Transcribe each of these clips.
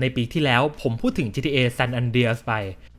ในปีที่แล้วผมพูดถึง GTA San Andreas ไป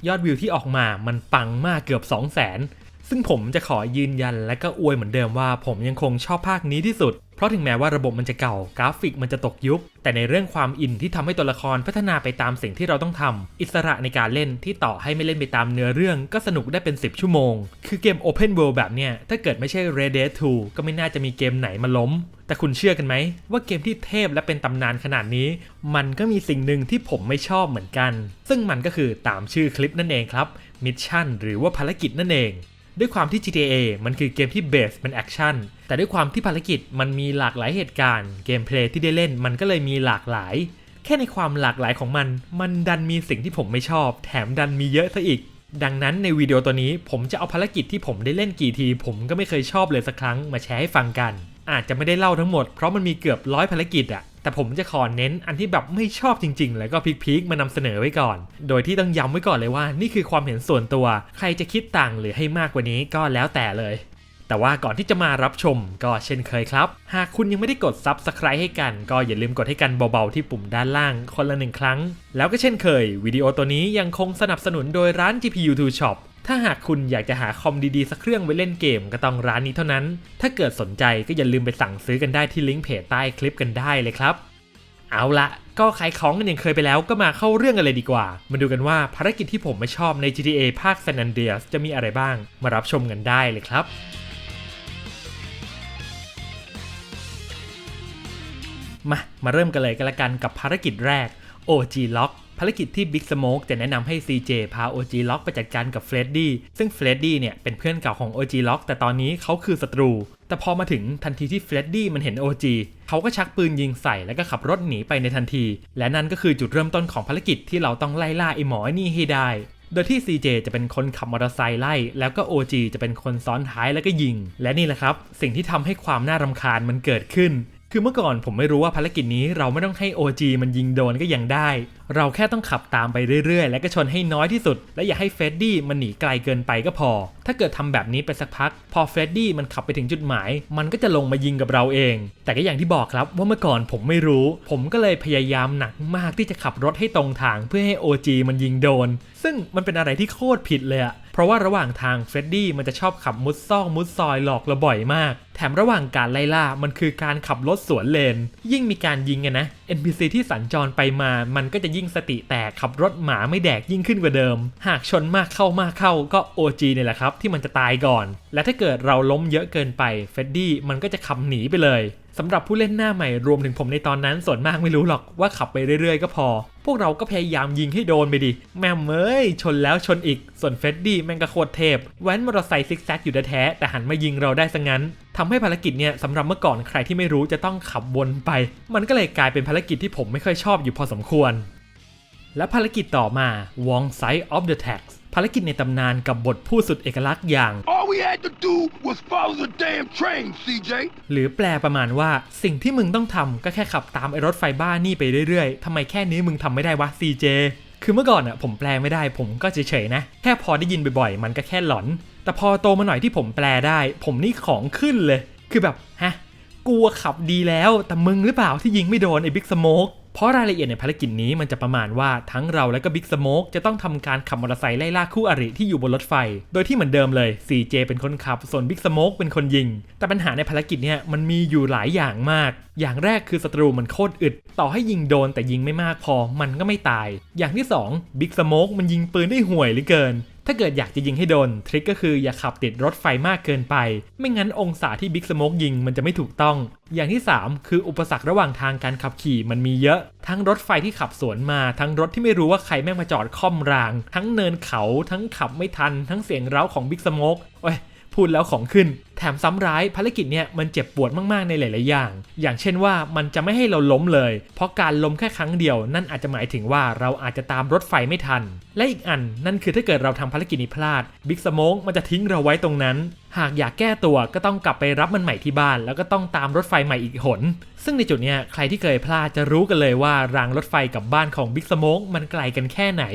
ยอดวิวที่ออกมามันปังมากเกือบ 2 0 0 0 0 ซึ่งผมจะขอยืนยันและก็อวยเหมือนเดิมว่า ผมยังคงชอบภาคนี้ที่สุด เพราะถึงแม้ว่าระบบมันจะเก่ากราฟิกมันจะตกยุค แต่ในเรื่องความอินที่ทำให้ตัวละครพัฒนาไปตามสิ่งที่เราต้องทำอิสระในการเล่นที่ต่อให้ไม่เล่นไปตามเนื้อเรื่องก็สนุกได้เป็น 10 ชั่วโมง คือเกม Open World แบบเนี้ยถ้าเกิดไม่ใช่ Red Dead 2 ก็ไม่น่าจะมีเกมไหนมาล้ม แต่คุณเชื่อกันไหมว่าเกมที่เทพและเป็นตำนานขนาดนี้ มันก็มีสิ่งหนึ่งที่ผมไม่ชอบเหมือนกัน ซึ่งมันก็คือตามชื่อคลิปนั่นเองครับมิชชั่นหรือว่าภารกิจนั่นเอง ด้วยความที่ GTA มันคือเกมที่เบสเป็นแอคชั่น แต่ด้วยความที่ภารกิจมันมีหลากหลายเหตุการณ์ เกมเพลย์ที่ได้เล่นมันก็เลยมีหลากหลาย แค่ในความหลากหลายของมัน มันดันมีสิ่งที่ผมไม่ชอบ แถมดันมีเยอะซะอีก ดังนั้นในวิดีโอตัวนี้ผมจะเอาภารกิจที่ผมได้เล่นกี่ที ผมก็ไม่เคยชอบเลยสักครั้งมาแชร์ให้ฟังกัน อาจจะไม่ได้เล่าทั้งหมดเพราะมันมีเกือบร้อยภารกิจอะ แต่ผมจะขอเน้นอันที่แบบไม่ชอบจริง ๆ แล้วก็พีคๆมานำเสนอไว้ก่อน โดยที่ต้องย้ำไว้ก่อนเลยว่า นี่คือความเห็นส่วนตัว ใครจะคิดต่างหรือให้มากกว่านี้ก็แล้วแต่เลย แต่ว่าก่อนที่จะมารับชมก็เช่นเคยครับ หากคุณยังไม่ได้กด Subscribe ให้กัน ก็อย่าลืมกดให้กันเบาๆที่ปุ่มด้านล่างคนละหนึ่งครั้ง แล้วก็เช่นเคยวิดีโอตัวนี้ยังคงสนับสนุนโดยร้าน GPU 2 Shop ถ้าหากคุณอยากจะหาคอมดีๆ สักเครื่องไว้เล่นเกมก็ต้องร้านนี้เท่านั้น ถ้าเกิดสนใจก็อย่าลืมไปสั่งซื้อกันได้ที่ลิงก์เพจใต้คลิปกันได้เลยครับ เอาละก็ขายของกันอย่างเคยไปแล้วก็มาเข้าเรื่องกันเลยดีกว่า มาดูกันว่าภารกิจที่ผมไม่ชอบใน GTA ภาค San Andreas จะมีอะไรบ้าง มารับชมกันได้เลยครับมา มาเริ่มกันเลยกันละกันกับภารกิจแรก OG Lock ภารกิจที่ Big Smoke จะแนะนำให้ CJ พา OG Lock ไปจัดการกับเฟรดดี้ซึ่งเฟรดดี้เนี่ยเป็นเพื่อนเก่าของ OG Lock แต่ตอนนี้เขาคือศัตรู แต่พอมาถึงทันทีที่เฟรดดี้มันเห็น OG เขาก็ชักปืนยิงใส่แล้วก็ขับรถหนีไปในทันที และนั่นก็คือจุดเริ่มต้นของภารกิจที่เราต้องไล่ล่าไอ้หมอนี่ให้ได้ โดยที่ CJ จะเป็นคนขับมอเตอร์ไซค์ไล่ แล้วก็ OG จะเป็นคนซ้อนท้ายแล้วก็ยิง และนี่แหละครับ สิ่งที่ทำให้ความน่ารำคาญมันเกิดขึ้น คือเมื่อก่อนผมไม่รู้ว่าภารกิจนี้เราไม่ต้องให้ OG มันยิงโดนก็ยังได้ เราแค่ต้องขับตามไปเรื่อยๆ และก็ชนให้น้อยที่สุด และอย่าให้เฟรดดี้มันหนีไกลเกินไปก็พอ ถ้าเกิดทำแบบนี้ไปสักพัก พอเฟรดดี้มันขับไปถึงจุดหมาย มันก็จะลงมายิงกับเราเอง แต่ก็อย่างที่บอกครับว่าเมื่อก่อนผมไม่รู้ ผมก็เลยพยายามหนักมากที่จะขับรถให้ตรงทางเพื่อให้ OG มันยิงโดน ซึ่งมันเป็นอะไรที่โคตรผิดเลยอะ เพราะว่าระหว่างทางเฟรดดี้มันจะชอบขับมุดซอกมุดซอยหลอกเราบ่อยมาก แถมระหว่างการไล่ล่ามันคือการขับรถสวนเลน ยิ่งมีการยิงกันนะ NPC ที่สัญจรไปมา มันก็จะยิ่งสติแตกขับรถหมาไม่แดกยิ่งขึ้นกว่าเดิม หากชนมากเข้ามากเข้าก็ OG เนี่ยแหละครับ ที่มันจะตายก่อน และถ้าเกิดเราล้มเยอะเกินไปเฟดดี้มันก็จะขับหนีไปเลยสำหรับผู้เล่นหน้าใหม่รวมถึงผมในตอนนั้นส่วนมากไม่รู้หรอกว่าขับไปเรื่อยๆ ก็พอ พวกเราก็พยายามยิงให้โดนไปดิ แม่เมยชนแล้วชนอีก ส่วนเฟดดี้แม่งก็โคตรเทพแว้นมอเตอร์ไซค์ซิกแซกอยู่แท้แต่หันมายิงเราได้ซะงั้น ทำให้ภารกิจเนี่ยสำหรับเมื่อก่อนใครที่ไม่รู้จะต้องขับวนไป มันก็เลยกลายเป็นภารกิจที่ผมไม่ค่อยชอบอยู่พอสมควร และภารกิจต่อมา Wong Side of the Tax ภารกิจในตำนานกับบทพูดสุดเอกลักษณ์อย่าง All we had to do was follow the damn train, CJ. หรือแปลประมาณว่าสิ่งที่มึงต้องทำก็แค่ขับตามไอ้รถไฟบ้านี่ไปเรื่อยๆทำไมแค่นี้มึงทำไม่ได้วะ CJ คือเมื่อก่อนอะผมแปลไม่ได้ผมก็เฉยๆนะ แค่พอได้ยินบ่อยๆ มันก็แค่หลอน แต่พอโตมาหน่อยที่ผมแปลได้ ผมนี่ของขึ้นเลย คือแบบฮะกูขับดีแล้ว แต่มึงหรือเปล่าที่ยิงไม่โดนไอ้บิ๊กสโมกเพราะรายละเอียดในภารกิจนี้มันจะประมาณว่าทั้งเราและก็บิ๊กสโมกจะต้องทำการขับมอเตอร์ไซค์ไล่ล่าคู่อริที่อยู่บนรถไฟ โดยที่เหมือนเดิมเลย CJ เป็นคนขับ ส่วนบิ๊กสโมกเป็นคนยิง แต่ปัญหาในภารกิจเนี่ยมันมีอยู่หลายอย่างมาก อย่างแรกคือศัตรูมันโคตรอึด ต่อให้ยิงโดนแต่ยิงไม่มากพอมันก็ไม่ตาย อย่างที่2บิ๊กสโมกมันยิงปืนได้ห่วยเหลือเกิน ถ้าเกิดอยากจะยิงให้โดน ทริคก็คืออย่าขับติดรถไฟมากเกินไป ไม่งั้นองศาที่บิ๊กสโมกยิงมันจะไม่ถูกต้อง อย่างที่ 3 คืออุปสรรคระหว่างทางการขับขี่มันมีเยอะ ทั้งรถไฟที่ขับสวนมา ทั้งรถที่ไม่รู้ว่าใครแม่งมาจอดค่อมราง ทั้งเนินเขา ทั้งขับไม่ทัน ทั้งเสียงเร้าของบิ๊กสโมกโอ้ย พูดแล้วของขึ้น แถมซ้ำร้ายภารกิจเนี่ยมันเจ็บปวดมากๆในหลายๆอย่าง อย่างเช่นว่ามันจะไม่ให้เราล้มเลย เพราะการล้มแค่ครั้งเดียว นั่นอาจจะหมายถึงว่าเราอาจจะตามรถไฟไม่ทัน และอีกอันนั่นคือถ้าเกิดเราทำภารกิจนี้พลาดบิ๊กสโมกมันจะทิ้งเราไว้ตรงนั้น หากอยากแก้ตัวก็ต้องกลับไปรับมันใหม่ที่บ้าน แล้วก็ต้องตามรถไฟใหม่อีกหน ซึ่งในจุดเนี้ยใครที่เคยพลาดจะรู้กันเลยว่ารางรถไฟกับบ้านของบิ๊กสโมกมันไกลกันแค่ไหน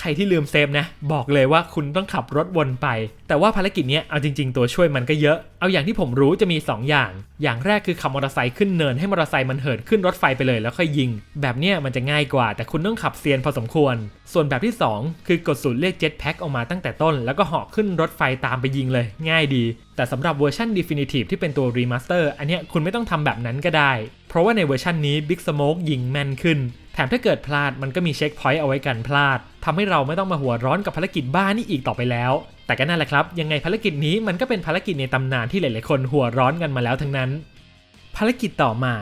ใครที่ลืมเซฟนะ บอกเลยว่าคุณต้องขับรถวนไป แต่ว่าภารกิจนี้เอาจริง ๆ ตัวช่วยมันก็เยอะ เอาอย่างที่ผมรู้จะมี 2 อย่าง อย่างแรกคือขับมอเตอร์ไซค์ขึ้นเนินให้มอเตอร์ไซค์มันเหินขึ้นรถไฟไปเลยแล้วค่อยยิง แบบเนี้ยมันจะง่ายกว่า แต่คุณต้องขับเซียนพอสมควร ส่วนแบบที่ 2 คือกดสูตรเรียกเจ็ตแพ็คออกมาตั้งแต่ต้น แล้วก็เหาะขึ้นรถไฟตามไปยิงเลย ง่ายดี แต่สำหรับเวอร์ชัน Definitive ที่เป็นตัว Remaster อันเนี้ยคุณไม่ต้องทำแบบนั้นก็ได้ เพราะว่าในเวอร์ชันนี้ Big Smoke ยิงแม่นขึ้น แถมถ้าเกิดพลาดมันก็มีเช็คพอยต์เอาไว้กันพลาดทำให้เราไม่ต้องมาหัวร้อนกับภารกิจบ้านี่อีกต่อไปแล้ว แต่ก็นั่นแหละครับ ยังไงภารกิจนี้มันก็เป็นภารกิจในตำนานที่หลาย ๆ คนหัวร้อนกันมาแล้วทั้งนั้น ภารกิจต่อมา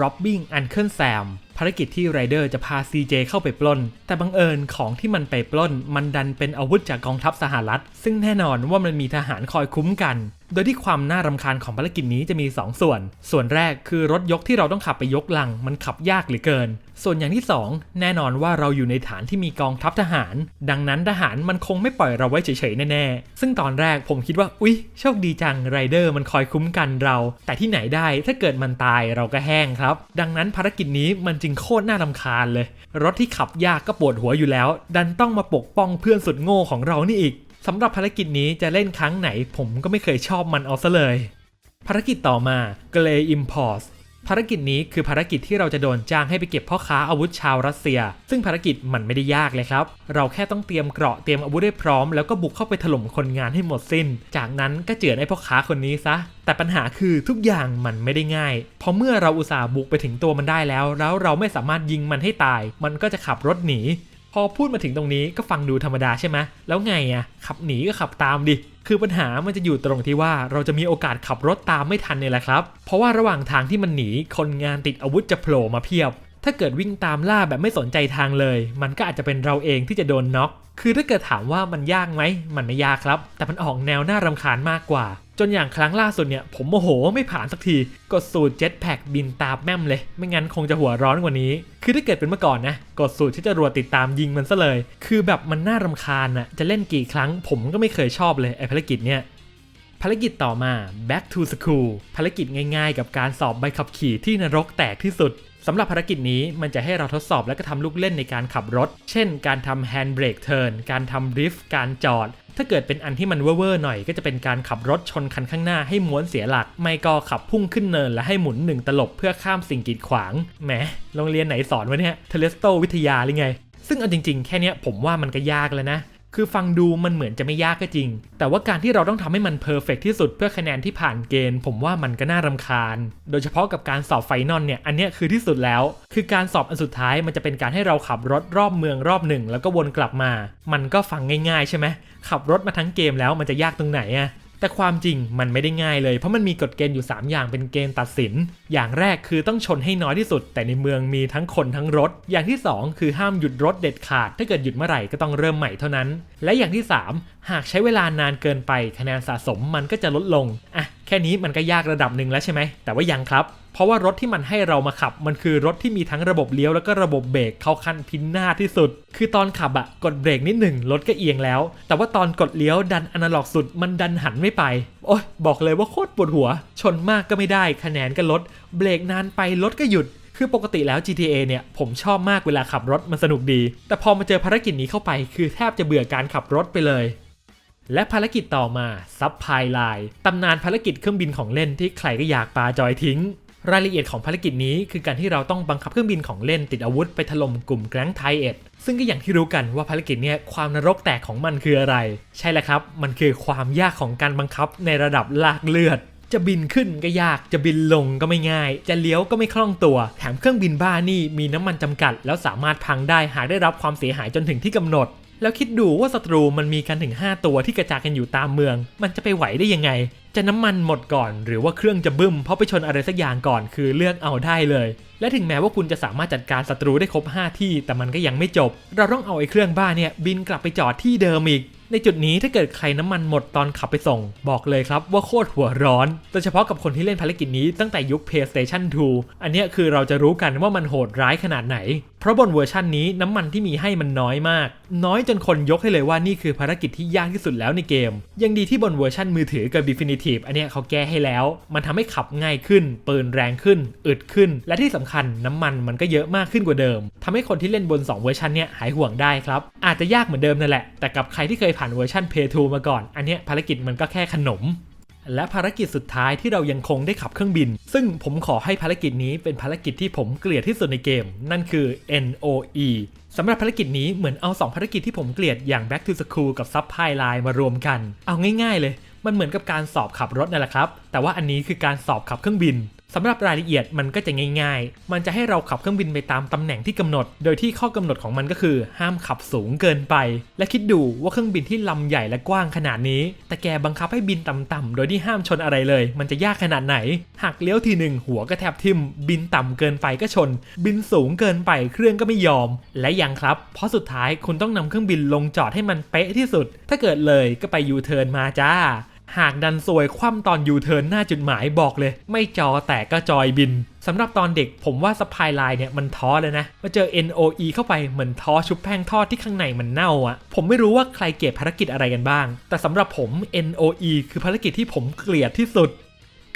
Robbing Uncle Sam ภารกิจที่ไรเดอร์จะพา CJ เข้าไปปล้น แต่บังเอิญของที่มันไปปล้น มันดันเป็นอาวุธจากกองทัพสหรัฐ ซึ่งแน่นอนว่ามันมีทหารคอยคุ้มกัน โดยที่ความน่ารำคาญของภารกิจนี้จะมี 2 ส่วน ส่วนแรกคือรถยกที่เราต้องขับไปยกลัง มันขับยากเหลือเกิน ส่วนอย่างที่ 2 แน่นอนว่าเราอยู่ในฐานที่มีกองทัพทหาร ดังนั้นทหารมันคงไม่ปล่อยเราไว้เฉยๆแน่ๆ ซึ่งตอนแรกผมคิดว่าอุ๊ยโชคดีจังไรเดอร์มันคอยคุ้มกันเรา แต่ที่ไหนได้ถ้าเกิดมันตายเราก็แห้งครับ ดังนั้นภารกิจนี้มันจงโคตรน่าลำคาญเลย รถที่ขับยากก็ปวดหัวอยู่แล้ว ดันต้องมาปกป้องเพื่อนสุดโง่ของเรานี่อีกสำหรับภารกิจนี้จะเล่นครั้งไหนผมก็ไม่เคยชอบมันเอาซะเลย ภารกิจต่อมา g l a y Import ภารกิจนี้คือภารกิจที่เราจะโดนจ้างให้ไปเก็บพ่อค้าอาวุธชาวรัสเซีย ซึ่งภารกิจมันไม่ได้ยากเลยครับ เราแค่ต้องเตรียมเกราะเตรียมอาวุธให้พร้อม แล้วก็บุกเข้าไปถล่มคนงานให้หมดสิ้น จากนั้นก็เจือนไอ้พ่อค้าคนนี้ซะ แต่ปัญหาคือทุกอย่างมันไม่ได้ง่าย เพราะเมื่อเราอุตส่าห์บุกไปถึงตัวมันได้แล้ว แล้วเราไม่สามารถยิงมันให้ตาย มันก็จะขับรถหนี พอพูดมาถึงตรงนี้ก็ฟังดูธรรมดาใช่ไหมแล้วไงอะขับหนีก็ขับตามดิ คือปัญหามันจะอยู่ตรงที่ว่าเราจะมีโอกาสขับรถตามไม่ทันเนี่ยแหละครับ เพราะว่าระหว่างทางที่มันหนีคนงานติดอาวุธจะโผล่มาเพียบ ถ้าเกิดวิ่งตามล่าแบบไม่สนใจทางเลย มันก็อาจจะเป็นเราเองที่จะโดนน็อก คือถ้าเกิดถามว่ามันยากไหม มันไม่ยากครับ แต่มันออกแนวน่ารำคาญมากกว่า จนอย่างครั้งล่าสุดเนี่ย ผมโมโหไม่ผ่านสักที กดสูตรเจ็ตแพ็กบินตามแม่มเลย ไม่งั้นคงจะหัวร้อนกว่านี้ คือถ้าเกิดเป็นเมื่อก่อนนะ กดสูตรที่จะรัวติดตามยิงมันซะเลย คือแบบมันน่ารำคาญอะจะเล่นกี่ครั้งผมก็ไม่เคยชอบเลยไอภารกิจเนี่ยภารกิจต่อมา back to school ภารกิจง่ายๆ กับการสอบใบขับขี่ที่นรกแตกที่สุด สำหรับภารกิจนี้มันจะให้เราทดสอบและก็ทำลูกเล่นในการขับรถ เช่น การทำ handbrake turn การทำ drift การจอด ถ้าเกิดเป็นอันที่มันเว่อร์ๆหน่อย ก็จะเป็นการขับรถชนคันข้างหน้าให้ม้วนเสียหลัก ไม่ก็ขับพุ่งขึ้นเนินและให้หมุนหนึ่งตลบเพื่อข้ามสิ่งกีดขวาง แหม โรงเรียนไหนสอนวะเนี่ย เทเลสโตวิทยาหรือไง ซึ่งเอาจริงๆ แค่นี้ผมว่ามันก็ยากแล้วนะ คือฟังดูมันเหมือนจะไม่ยากก็จริง แต่ว่าการที่เราต้องทำให้มันเพอร์เฟกที่สุดเพื่อคะแนนที่ผ่านเกณฑ์ ผมว่ามันก็น่ารำคาญ โดยเฉพาะกับการสอบไฟนอลเนี่ย อันเนี้ยคือที่สุดแล้ว คือการสอบอันสุดท้ายมันจะเป็นการให้เราขับรถรอบเมืองรอบหนึ่ง แล้วก็วนกลับมา มันก็ฟังง่ายๆใช่ไหมขับรถมาทั้งเกมแล้วมันจะยากตรงไหนอะ แต่ความจริงมันไม่ได้ง่ายเลย เพราะมันมีกฎเกณฑ์อยู่ 3 อย่างเป็นเกณฑ์ตัดสิน อย่างแรกคือต้องชนให้น้อยที่สุด แต่ในเมืองมีทั้งคนทั้งรถ อย่างที่ 2 คือห้ามหยุดรถเด็ดขาด ถ้าเกิดหยุดเมื่อไหร่ก็ต้องเริ่มใหม่เท่านั้น และอย่างที่ 3 หากใช้เวลานานเกินไปคะแนนสะสมมันก็จะลดลงอะ แค่นี้มันก็ยากระดับหนึ่งแล้วใช่ไหม แต่ว่ายังครับ เพราะว่ารถที่มันให้เรามาขับ มันคือรถที่มีทั้งระบบเลี้ยวแล้วก็ระบบเบรกเข้าขั้นพินหน้าที่สุด คือตอนขับอะกดเบรกนิดหนึ่งรถก็เอียงแล้ว แต่ว่าตอนกดเลี้ยวดันอนาล็อกสุดมันดันหันไม่ไป โอ้ยบอกเลยว่าโคตรปวดหัว ชนมากก็ไม่ได้ คะแนนก็ลด เบรกนานไปรถก็หยุด คือปกติแล้ว GTA เนี่ยผมชอบมากเวลาขับรถมันสนุกดี แต่พอมาเจอภารกิจนี้เข้าไป คือแทบจะเบื่อการขับรถไปเลย และภารกิจต่อมาซับพายไลน์ตำนานภารกิจเครื่องบินของเล่นที่ใครก็อยากปาจอยทิ้ง รายละเอียดของภารกิจนี้คือการที่เราต้องบังคับเครื่องบินของเล่นติดอาวุธไปถล่มกลุ่มแก๊งไทเอ็ดซึ่งก็อย่างที่รู้กันว่าภารกิจนี้ความนรกแตกของมันคืออะไร ใช่แล้วครับ มันคือความยากของการบังคับในระดับลากเลือด จะบินขึ้นก็ยากจะบินลงก็ไม่ง่าย จะเลี้ยวก็ไม่คล่องตัว แถมเครื่องบินบ้านี่มีน้ำมันจำกัด แล้วสามารถพังได้หากได้รับความเสียหายจนถึงที่กำหนด แล้วคิดดูว่าศัตรูมันมีกันถึง 5 ตัวที่กระจายกันอยู่ตามเมือง มันจะไปไหวได้ยังไง จะน้ำมันหมดก่อน หรือว่าเครื่องจะบึ้มเพราะไปชนอะไรสักอย่างก่อนคือเลือกเอาได้เลย และถึงแม้ว่าคุณจะสามารถจัดการศัตรูได้ครบ 5 ที่ แต่มันก็ยังไม่จบ เราต้องเอาไอ้เครื่องบ้าเนี่ยบินกลับไปจอดที่เดิมอีก ในจุดนี้ถ้าเกิดใครน้ำมันหมดตอนขับไปส่ง บอกเลยครับว่าโคตรหัวร้อนโดยเฉพาะกับคนที่เล่นภารกิจนี้ตั้งแต่ยุค PlayStation 2 อันนี้คือเราจะรู้กันว่ามันโหดร้ายขนาดไหน ราะบนเวอร์ชันนี้น้ำมันที่มีให้มันน้อยมาก น้อยจนคนยกให้เลยว่านี่คือภารกิจที่ยากที่สุดแล้วในเกม ยังดีที่บนเวอร์ชันมือถือกับ Definitive อันเนี้ยเขาแก้ให้แล้ว มันทำให้ขับง่ายขึ้น ปืนแรงขึ้น อึดขึ้น และที่สำคัญน้ำมันมันก็เยอะมากขึ้นกว่าเดิมทำให้คนที่เล่นบน 2 เวอร์ชันเนี้ยหายห่วงได้ครับ อาจจะยากเหมือนเดิมนั่นแหละ แต่กับใครที่เคยผ่านเวอร์ชัน Pay 2มาก่อน อันเนี้ยภารกิจมันก็แค่ขนม และภารกิจสุดท้ายที่เรายังคงได้ขับเครื่องบิน ซึ่งผมขอให้ภารกิจนี้เป็นภารกิจที่ผมเกลียดที่สุดในเกม นั่นคือ NOE สำหรับภารกิจนี้เหมือนเอา 2 ภารกิจที่ผมเกลียดอย่าง Back to School กับ Sub p i l i n e มารวมกัน เอาง่ายๆเลย มันเหมือนกับการสอบขับรถนั่นแหละครับ แต่ว่าอันนี้คือการสอบขับเครื่องบิน สำหรับรายละเอียดมันก็จะง่ายๆ มันจะให้เราขับเครื่องบินไปตามตำแหน่งที่กำหนด โดยที่ข้อกำหนดของมันก็คือ ห้ามขับสูงเกินไป และคิดดูว่าเครื่องบินที่ลำใหญ่และกว้างขนาดนี้ แต่แกบังคับให้บินต่ำๆโดยที่ห้ามชนอะไรเลย มันจะยากขนาดไหน หากเลี้ยวทีหนึ่งหัวก็แทบทิ่ม บินต่ำเกินไปก็ชน บินสูงเกินไปเครื่องก็ไม่ยอม และยังครับ เพราะสุดท้ายคุณต้องนำเครื่องบินลงจอดให้มันเป๊ะที่สุด ถ้าเกิดเลยก็ไปยูเทิร์นมาจ้า หากดันซวยคว่ำตอนยูเทิร์นหน้าจุดหมายบอกเลย ไม่จอแต่ก็จอยบินสำหรับตอนเด็กผมว่าสปายไลน์เนี่ยมันท้อเลยนะมาเจอ NOE เข้าไปเหมือนท้อชุบแป้งทอดที่ข้างในมันเน่าอะ่ะ ผมไม่รู้ว่าใครเกลียดภารกิจอะไรกันบ้าง แต่สำหรับผม NOE คือภารกิจที่ผมเกลียดที่สุด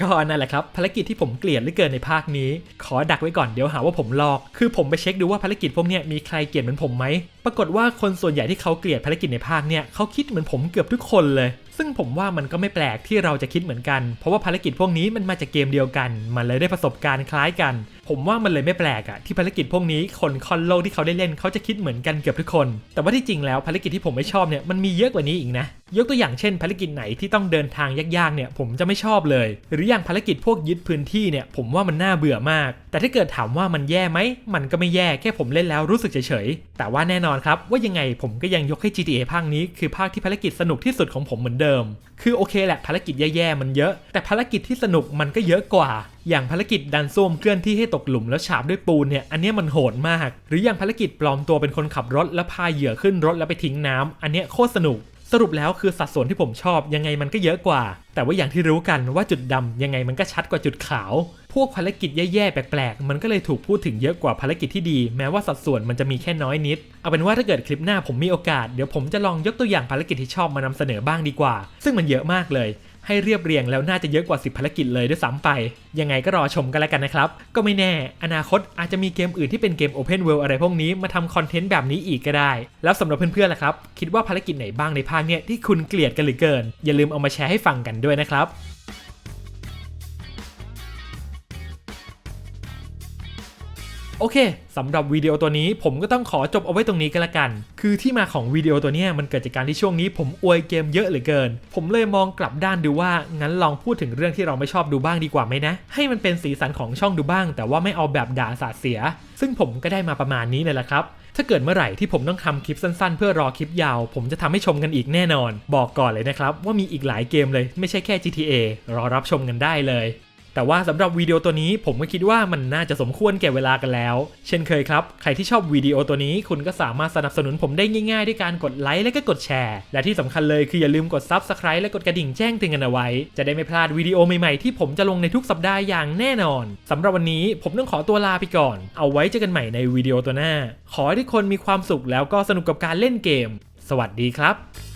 ก็นั่นแหละครับภารกิจที่ผมเกลียดเหลือเกินในภาคนี้ ขอดักไว้ก่อนเดี๋ยวหาว่าผมลอก คือผมไปเช็คดูว่าภารกิจพวกเนี้ยมีใครเกลียดเหมือนผมไหมปรากฏว่าคนส่วนใหญ่ที่เขาเกลียดภารกิจในภาคเนี่ยเขาคิดเหมือนผมเกือบทุกคนเลย ซึ่งผมว่ามันก็ไม่แปลกที่เราจะคิดเหมือนกัน เพราะว่าภารกิจพวกนี้มันมาจากเกมเดียวกัน มันเลยได้ประสบการณ์คล้ายกัน ผมว่ามันเลยไม่แปลกอะที่ภารกิจพวกนี้คนคอนโลกที่เขาได้เล่นเขาจะคิดเหมือนกันเกือบทุกคน แต่ว่าที่จริงแล้วภารกิจที่ผมไม่ชอบเนี่ยมันมีเยอะกว่านี้อีกนะ ยกตัวอย่างเช่น ภารกิจไหนที่ต้องเดินทางยากๆเนี่ยผมจะไม่ชอบเลย หรืออย่างภารกิจพวกยึดพื้นที่เนี่ยผมว่ามันน่าเบื่อมาก แต่ถ้าเกิดถามว่ามันแย่ไหมมันก็ไม่แย่แค่ผมเล่นแล้วรู้สึกเฉยๆแต่ว่าแน่นอนครับว่ายังไงผมก็ยังยกให้ GTA ภาคนี้คือภาคที่ภารกิจสนุกที่สุดของผมเหมือนเดิม คือโอเคแหละภารกิจแย่ๆมันเยอะ แต่ภารกิจที่สนุกมันก็เยอะกว่า อย่างภารกิจดันส้วมเคลื่อนที่ให้ตกหลุมแล้วฉาบด้วยปูนเนี่ยอันนี้มันโหดมาก หรืออย่างภารกิจปลอมตัวเป็นคนขับรถแล้วพาเหยื่อขึ้นรถแล้วไปทิ้งน้ำอันนี้โคตรสนุก สรุปแล้วคือสัดส่วนที่ผมชอบยังไงมันก็เยอะกว่า แต่ว่าอย่างที่รู้กันว่าจุดดำยังไงมันก็ชัดกว่าจุดขาว พวกภารกิจแย่ๆแปลกๆ มันก็เลยถูกพูดถึงเยอะกว่าภารกิจที่ดี แม้ว่าสัดส่วนมันจะมีแค่น้อยนิด เอาเป็นว่าถ้าเกิดคลิปหน้าผมมีโอกาสเดี๋ยวผมจะลองยกตัวอย่างภารกิจที่ชอบมานำเสนอบ้างดีกว่า ซึ่งมันเยอะมากเลย ให้เรียบเรียงแล้วน่าจะเยอะกว่า 10 ภารกิจเลยด้วยซ้ำไป ยังไงก็รอชมกันแล้วกันนะครับ ก็ไม่แน่ อนาคตอาจจะมีเกมอื่นที่เป็นเกม Open World อะไรพวกนี้มาทำคอนเทนต์แบบนี้อีกก็ได้ แล้วสำหรับเพื่อนๆล่ะครับ คิดว่าภารกิจไหนบ้างในภาคเนี้ยที่คุณเกลียดกันหรือเกิน อย่าลืมเอามาแชร์ให้ฟังกันด้วยนะครับ โอเคสำหรับวิดีโอตัวนี้ผมก็ต้องขอจบเอาไว้ตรงนี้กันละกัน คือที่มาของวิดีโอตัวนี้มันเกิดจากการที่ช่วงนี้ผมอวยเกมเยอะเหลือเกิน ผมเลยมองกลับด้านดูว่างั้นลองพูดถึงเรื่องที่เราไม่ชอบดูบ้างดีกว่าไหมนะ ให้มันเป็นสีสันของช่องดูบ้าง แต่ว่าไม่เอาแบบด่าสาเสีย ซึ่งผมก็ได้มาประมาณนี้เลยละครับถ้าเกิดเมื่อไหร่ที่ผมต้องทำคลิปสั้นๆ เพื่อรอคลิปยาว ผมจะทำให้ชมกันอีกแน่นอน บอกก่อนเลยนะครับว่ามีอีกหลายเกมเลยไม่ใช่แค่ GTA รอรับชมกันได้เลย แต่ว่าสำหรับวิดีโอตัวนี้ผมก็คิดว่ามันน่าจะสมควรแก่เวลากันแล้ว เช่นเคยครับ ใครที่ชอบวิดีโอตัวนี้คุณก็สามารถสนับสนุนผมได้ง่ายๆ ด้วยการกดไลค์และก็กดแชร์ และที่สำคัญเลยคืออย่าลืมกด Subscribe และกดกระดิ่งแจ้งเตือนกันเอาไว้ จะได้ไม่พลาดวิดีโอใหม่ๆที่ผมจะลงในทุกสัปดาห์อย่างแน่นอนสำหรับวันนี้ผมต้องขอตัวลาไปก่อน เอาไว้เจอกันใหม่ในวิดีโอตัวหน้า ขอให้ทุกคนมีความสุขแล้วก็สนุกกับการเล่นเกม สวัสดีครับ